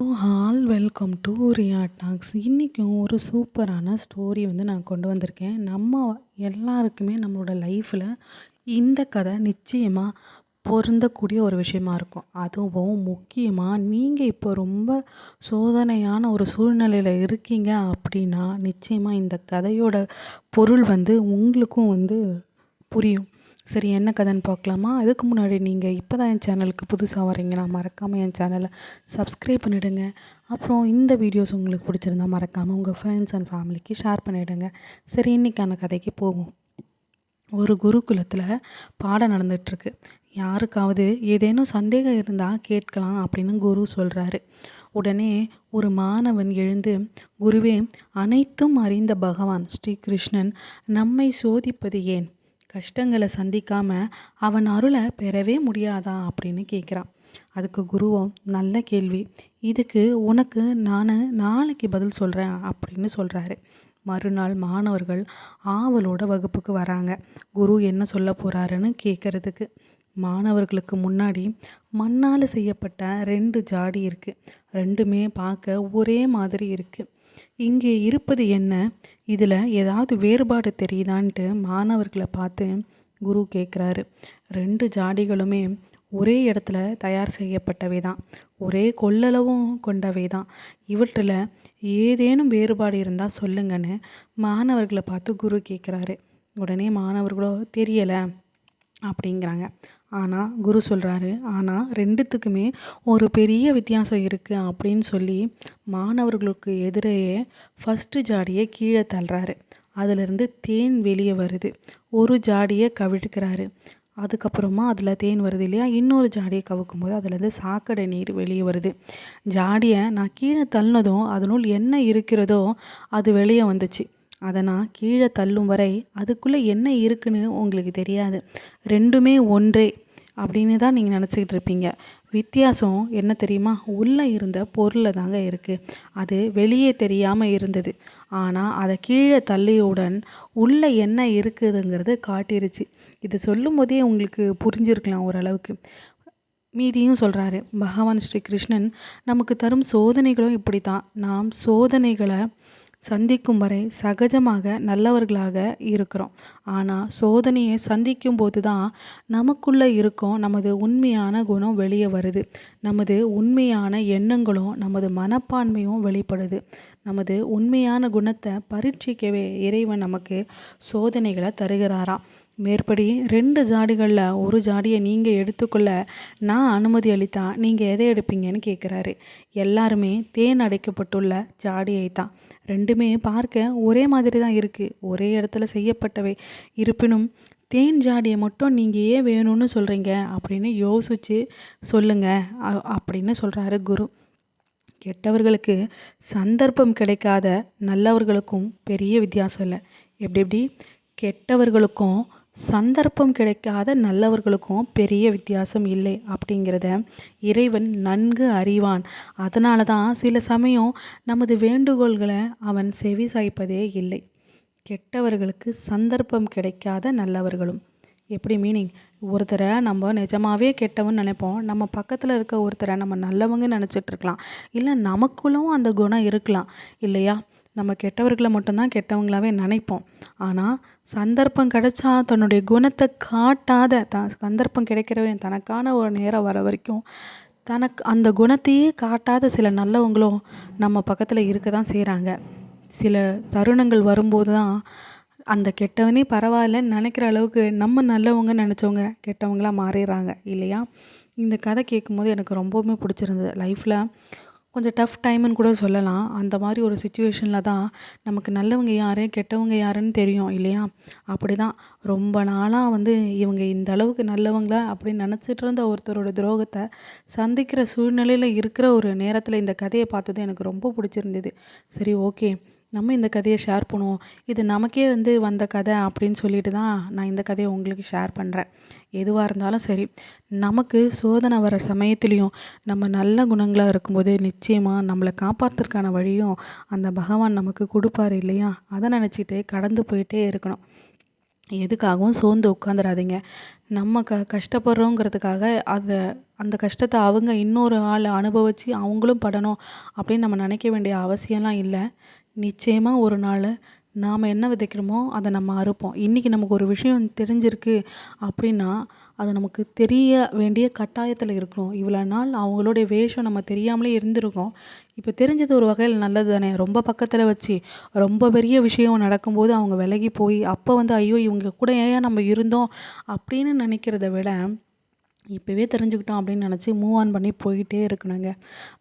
Hall welcome to Riya talks இன்றைக்கும் ஒரு சூப்பரான ஸ்டோரி வந்து நான் கொண்டு வந்திருக்கேன். நம்ம எல்லாருக்குமே நம்மளோட லைஃப்பில் இந்த கதை நிச்சயமாக பொருந்தக்கூடிய ஒரு விஷயமா இருக்கும். அதுவும் முக்கியமாக நீங்கள் இப்போ ரொம்ப சோதனையான ஒரு சூழ்நிலையில் இருக்கீங்க அப்படின்னா நிச்சயமாக இந்த கதையோட பொருள் வந்து உங்களுக்கும் வந்து புரியும். சரி என்ன கதைன்னு பார்க்கலாமா? அதுக்கு முன்னாடி நீங்கள் இப்போ தான் என் சேனலுக்கு புதுசாக வரீங்கன்னா மறக்காமல் என் சேனலை சப்ஸ்கிரைப் பண்ணிவிடுங்க அப்புறம் இந்த வீடியோஸ் உங்களுக்கு பிடிச்சிருந்தா மறக்காமல் உங்கள் ஃப்ரெண்ட்ஸ் அண்ட் ஃபேமிலிக்கு ஷேர் பண்ணிவிடுங்க சரி இன்றைக்கான கதைக்கு போவோம். ஒரு குருகுலத்தில் பாடம் நடந்துகிட்ருக்கு யாருக்காவது ஏதேனும் சந்தேகம் இருந்தால் கேட்கலாம் அப்படின்னு குரு சொல்கிறாரு உடனே ஒரு மாணவன் எழுந்து குருவே அனைத்தும் அறிந்த பகவான் ஸ்ரீகிருஷ்ணன் நம்மை சோதிப்பது ஏன்? கஷ்டங்களை சந்திக்காமல் அவன் அருளை பெறவே முடியாதா அப்படின்னு கேட்குறான். அதுக்கு குருவும் நல்ல கேள்வி. இதுக்கு உனக்கு நான் நாளைக்கு பதில் சொல்கிறேன் அப்படின்னு சொல்கிறாரு மறுநாள் மாணவர்கள் ஆவலோட வகுப்புக்கு வராங்க. குரு என்ன சொல்ல போகிறாருன்னு கேட்குறதுக்கு. மாணவர்களுக்கு முன்னாடி மண்ணால் செய்யப்பட்ட ரெண்டு ஜாடி இருக்குது ரெண்டுமே பார்க்க ஒரே மாதிரி இருக்குது இங்கே இருப்பது என்ன? இதில் ஏதாவது வேறுபாடு தெரியுதான்ட்டு மாணவர்களை பார்த்து குரு கேட்குறாரு. ரெண்டு ஜாடிகளுமே ஒரே இடத்துல தயார் செய்யப்பட்டவை தான். ஒரே கொள்ளளவும் கொண்டவை தான். இவற்றில் ஏதேனும் வேறுபாடு இருந்தால் சொல்லுங்கன்னு மாணவர்களை பார்த்து குரு கேட்குறாரு. உடனே மாணவர்களோ தெரியலை. அப்படிங்கிறாங்க. ஆனால் குரு சொல்கிறாரு ஆனால் ரெண்டுத்துக்குமே ஒரு பெரிய வித்தியாசம் இருக்குது அப்படின்னு சொல்லி மாணவர்களுக்கு எதிரையே ஃபஸ்ட்டு ஜாடியை கீழே தள்ளுறாரு. அதிலிருந்து தேன் வெளியே வருது. ஒரு ஜாடியை கவிழ்க்கிறாரு. அதுக்கப்புறமா அதில் தேன் வருது இல்லையா? இன்னொரு ஜாடியை கவுக்கும் போது அதுலேருந்து சாக்கடை நீர் வெளியே வருது. ஜாடியை நான் கீழே தள்ளினதும் அதனுள் என்ன இருக்கிறதோ அது வெளியே வந்துச்சு. அதை நான் கீழே தள்ளும் வரை அதுக்குள்ளே என்ன இருக்குன்னு உங்களுக்கு தெரியாது. ரெண்டுமே ஒன்றே அப்படின்னு தான் நீங்கள் நினச்சிக்கிட்டு இருப்பீங்க. வித்தியாசம் என்ன தெரியுமா? உள்ளே இருந்த பொருளில் தாங்க இருக்குது அது வெளியே தெரியாமல் இருந்தது. ஆனால் அதை கீழே தள்ளியவுடன் உள்ளே என்ன இருக்குதுங்கிறது காட்டிருச்சு. இது சொல்லும் போதே உங்களுக்கு புரிஞ்சிருக்கலாம் ஓரளவுக்கு. மீதியும் சொல்கிறாரு பகவான் ஸ்ரீ கிருஷ்ணன் நமக்கு தரும் சோதனைகளும் இப்படி தான் நாம் சோதனைகளை சந்திக்கும் வரை சகஜமாக நல்லவர்களாக இருக்கிறோம். ஆனால் சோதனையை சந்திக்கும் போது தான் நமக்குள்ளே இருக்கும் நமது உண்மையான குணம் வெளியே வருது. நமது உண்மையான எண்ணங்களும் நமது மனப்பான்மையும் வெளிப்படுது. நமது உண்மையான குணத்தை பரீட்சிக்கவே இறைவன் நமக்கு சோதனைகளை தருகிறாராம். மேற்படி ரெண்டு ஜாடிகளில் ஒரு ஜாடியை நீங்கள் எடுத்துக்கொள்ள நான் அனுமதி அளித்தா நீங்கள் எதை எடுப்பீங்கன்னு கேட்குறாரு எல்லாருமே தேன் அடைக்கப்பட்டுள்ள ஜாடியை தான் ரெண்டுமே பார்க்க ஒரே மாதிரி தான் இருக்குது ஒரே இடத்துல செய்யப்பட்டவை. இருப்பினும் தேன் ஜாடியை மட்டும் நீங்கள் ஏன் வேணும்னு சொல்கிறீங்க அப்படின்னு யோசித்து சொல்லுங்கள் அப்படின்னு சொல்கிறாரு குரு. கெட்டவர்களுக்கு சந்தர்ப்பம் கிடைக்காத நல்லவர்களுக்கும் பெரிய வித்தியாசம் இல்லை. எப்படி எப்படி? கெட்டவர்களுக்கும் சந்தர்ப்பம் கிடைக்காத நல்லவர்களுக்கும் பெரிய வித்தியாசம் இல்லை அப்படிங்கிறத இறைவன் நன்கு அறிவான். அதனால தான் சில சமயம் நமது வேண்டுகோள்களை அவன் செவி சாய்ப்பதே இல்லை. கெட்டவர்களுக்கு சந்தர்ப்பம் கிடைக்காத நல்லவர்களும். எப்படி மீனிங் ஒருத்தரை நம்ம நிஜமாகவே கெட்டவன்னு நினைப்போம். நம்ம பக்கத்தில் இருக்க ஒருத்தரை நம்ம நல்லவங்க நினச்சிட்ருக்கலாம் இல்லை நமக்குள்ளும் அந்த குணம் இருக்கலாம். இல்லையா? நம்ம கெட்டவர்களை மட்டும்தான் கெட்டவங்களாவே நினைப்போம். ஆனால் சந்தர்ப்பம் கிடைச்சா தன்னுடைய குணத்தை காட்டாத த சந்தர்ப்பம் கிடைக்கிற தனக்கான ஒரு நேரம் வர வரைக்கும் தனக்கு அந்த குணத்தையே காட்டாத சில நல்லவங்களும் நம்ம பக்கத்தில் இருக்க தான் செய்கிறாங்க சில தருணங்கள் வரும்போது தான் அந்த கெட்டவனே பரவாயில்லன்னு நினைக்கிற அளவுக்கு நம்ம நல்லவங்க நினச்சவங்க கெட்டவங்களாக மாறிடுறாங்க இல்லையா? இந்த கதை கேட்கும்போது எனக்கு ரொம்பவுமே பிடிச்சிருந்தது. லைஃப்பில் கொஞ்சம் டஃப் டைமுன்னு கூட சொல்லலாம். அந்த மாதிரி ஒரு சுச்சுவேஷனில் தான் நமக்கு நல்லவங்க யார் கெட்டவங்க யாருன்னு தெரியும் இல்லையா? அப்படி தான் ரொம்ப நாளாக வந்து இவங்க இந்த அளவுக்கு நல்லவங்களா அப்படின்னு நினச்சிட்டு இருந்த ஒருத்தரோட துரோகத்தை சந்திக்கிற சூழ்நிலையில் இருக்கிற ஒரு நேரத்தில் இந்த கதையை பார்த்தது எனக்கு ரொம்ப பிடிச்சிருந்தது. சரி ஓகே நம்ம இந்த கதையை ஷேர் பண்ணுவோம். இது நமக்கே வந்து வந்த கதை அப்படின்னு சொல்லிட்டு தான் நான் இந்த கதையை உங்களுக்கு ஷேர் பண்ணுறேன் எதுவாக இருந்தாலும் சரி நமக்கு சோதனை வர சமயத்துலேயும் நம்ம நல்ல குணங்களாக இருக்கும்போது நிச்சயமாக நம்மளை காப்பாற்றுறதுக்கான வழியும் அந்த பகவான் நமக்கு கொடுப்பாரு இல்லையா? அதை நினச்சிட்டு கடந்து போயிட்டே இருக்கணும். எதுக்காகவும் சோர்ந்து உட்காந்துராதீங்க நம்ம க கஷ்டப்படுறோங்கிறதுக்காக அதை அந்த கஷ்டத்தை அவங்க இன்னொரு ஆள் அனுபவித்து அவங்களும் படணும் அப்படின்னு நம்ம நினைக்க வேண்டிய அவசியம்லாம் இல்லை. நிச்சயமாக ஒரு நாள் நாம் என்ன விதைக்கிறோமோ அதை நம்ம அறுப்போம். இன்றைக்கி நமக்கு ஒரு விஷயம் தெரிஞ்சிருக்கு அப்படின்னா அது நமக்கு தெரிய வேண்டிய கட்டாயத்தில் இருக்கணும். இவ்வளோ நாள் அவங்களுடைய வேஷம் நம்ம தெரியாமலே இருந்திருக்கோம். இப்போ தெரிஞ்சது ஒரு வகையில் நல்லது தானே. ரொம்ப பக்கத்தில் வச்சு ரொம்ப பெரிய விஷயம் நடக்கும்போது அவங்க விலகி போய் அப்போ வந்து ஐயோ இவங்க கூட ஏன் நம்ம இருந்தோம் அப்படின்னு நினைக்கிறத விட இப்போவே தெரிஞ்சுக்கிட்டோம் அப்படின்னு நினச்சி மூவ் ஆன் பண்ணி போயிட்டே இருக்கணுங்க.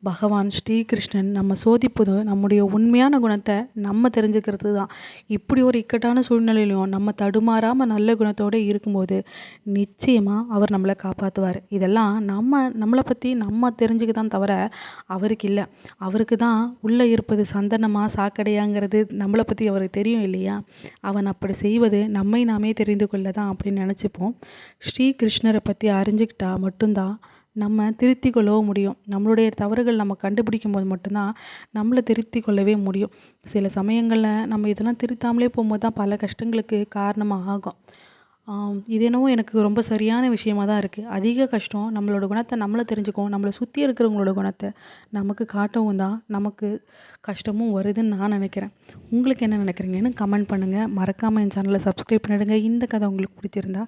பகவான் ஸ்ரீகிருஷ்ணன் நம்ம சோதிப்பது நம்முடைய உண்மையான குணத்தை நம்ம தெரிஞ்சுக்கிறது தான். இப்படி ஒரு இக்கட்டான சூழ்நிலையிலையும் நம்ம தடுமாறாமல் நல்ல குணத்தோடு இருக்கும்போது நிச்சயமாக அவர் நம்மளை காப்பாற்றுவார் இதெல்லாம் நம்ம நம்மளை பற்றி நம்ம தெரிஞ்சுக்க தான் தவிர அவருக்கு இல்லை. அவருக்கு தான் உள்ளே இருப்பது சந்தனமாக சாக்கடையாங்கிறது நம்மளை பற்றி அவருக்கு தெரியும் இல்லையா? அவன் அப்படி செய்வது நம்மை நாமே தெரிந்து கொள்ள தான் அப்படின்னு நினச்சிப்போம். ஸ்ரீகிருஷ்ணரை பற்றி அறிஞ்சுக்கிட்டு கற்றுக்கிட்டா மட்டும்தான் நம்ம திருத்தி கொள்ளவும் முடியும். நம்மளுடைய தவறுகள் நம்ம கண்டுபிடிக்கும் போது மட்டும்தான் நம்மளை திருத்தி கொள்ளவே முடியும். சில சமயங்களில் நம்ம இதெல்லாம் திருத்தாமலே போகும்போது தான் பல கஷ்டங்களுக்கு காரணமாக ஆகும் இது என்னவோ எனக்கு ரொம்ப சரியான விஷயமாக தான் இருக்குது அதிக கஷ்டம் நம்மளோட குணத்தை நம்மளை தெரிஞ்சுக்கும் நம்மளை சுற்றி இருக்கிறவங்களோட குணத்தை நமக்கு காட்டவும் தான் நமக்கு கஷ்டமும் வருதுன்னு நான் நினைக்கிறேன். உங்களுக்கு என்ன நினைக்கிறீங்கன்னு கமெண்ட் பண்ணுங்கள் மறக்காமல் என் சேனலை சப்ஸ்கிரைப் பண்ணிவிடுங்க இந்த கதை உங்களுக்கு பிடிச்சிருந்தா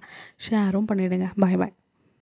ஷேரும் பண்ணிவிடுங்க பாய் பாய்